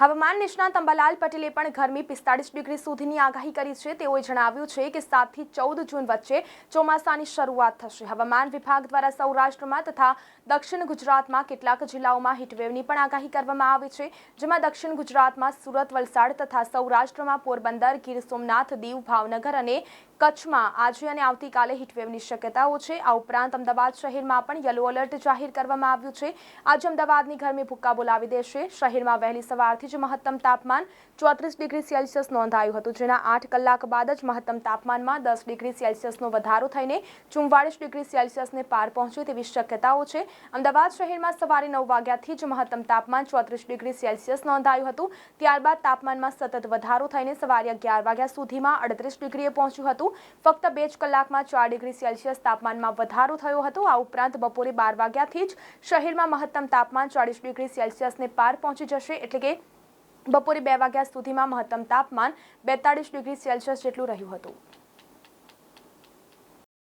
હવામાન નિષ્ણાત અંબાલાલ પટેલે પણ ગરમી પિસ્તાળીસ ડિગ્રી સુધીની આગાહી કરી છે. તેઓએ જણાવ્યું છે કે સાતથી ચૌદ જૂન વચ્ચે ચોમાસાની શરૂઆત થશે. હવામાન વિભાગ દ્વારા સૌરાષ્ટ્રમાં તથા દક્ષિણ ગુજરાતમાં કેટલાક જિલ્લાઓમાં હીટવેવની પણ આગાહી કરવામાં આવી છે. જેમાં દક્ષિણ ગુજરાતમાં સુરત, વલસાડ તથા સૌરાષ્ટ્રમાં પોરબંદર, ગીર સોમનાથ, દીવ, ભાવનગર અને કચ્છમાં આજે અને આવતીકાલે હીટવેવની શક્યતાઓ છે. આ ઉપરાંત અમદાવાદ શહેરમાં પણ યલો એલર્ટ જાહેર કરવામાં આવ્યું છે. આજે અમદાવાદની ગરમી ભૂક્કા બોલાવી દેશે. શહેરમાં વહેલી સવારથી જ મહત્તમ તાપમાન ચોત્રીસ ડિગ્રી સેલ્સિયસ નોંધાયું હતું, જેના આઠ કલાક બાદ જ મહત્તમ તાપમાનમાં દસ ડિગ્રી સેલ્સિયસનો વધારો થઈને ચુમ્વાળીસ ડિગ્રી સેલ્સિયસને પાર પહોંચે તેવી શક્યતાઓ છે. અમદાવાદ શહેરમાં સવારે નવ વાગ્યાથી જ મહત્તમ તાપમાન ચોત્રીસ ડિગ્રી સેલ્સિયસ નોંધાયું હતું. ત્યારબાદ તાપમાનમાં સતત વધારો થઈને સવારે અગિયાર વાગ્યા સુધીમાં અડત્રીસ ડિગ્રીએ પહોંચ્યું હતું. ફક્ત બે જ કલાકમાં ચાર ડિગ્રી સેલ્સિયસ તાપમાનમાં વધારો થયો હતો. આ ઉપરાંત બપોરે બાર વાગ્યાથી જ શહેરમાં મહત્તમ તાપમાન ચાળીસ ડિગ્રી સેલ્સિયસને પાર પહોંચી જશે, એટલે કે બપોરે બે વાગ્યા સુધીમાં મહત્તમ તાપમાન બેતાળીસ ડિગ્રી સેલ્સિયસ જેટલું રહ્યું હતું.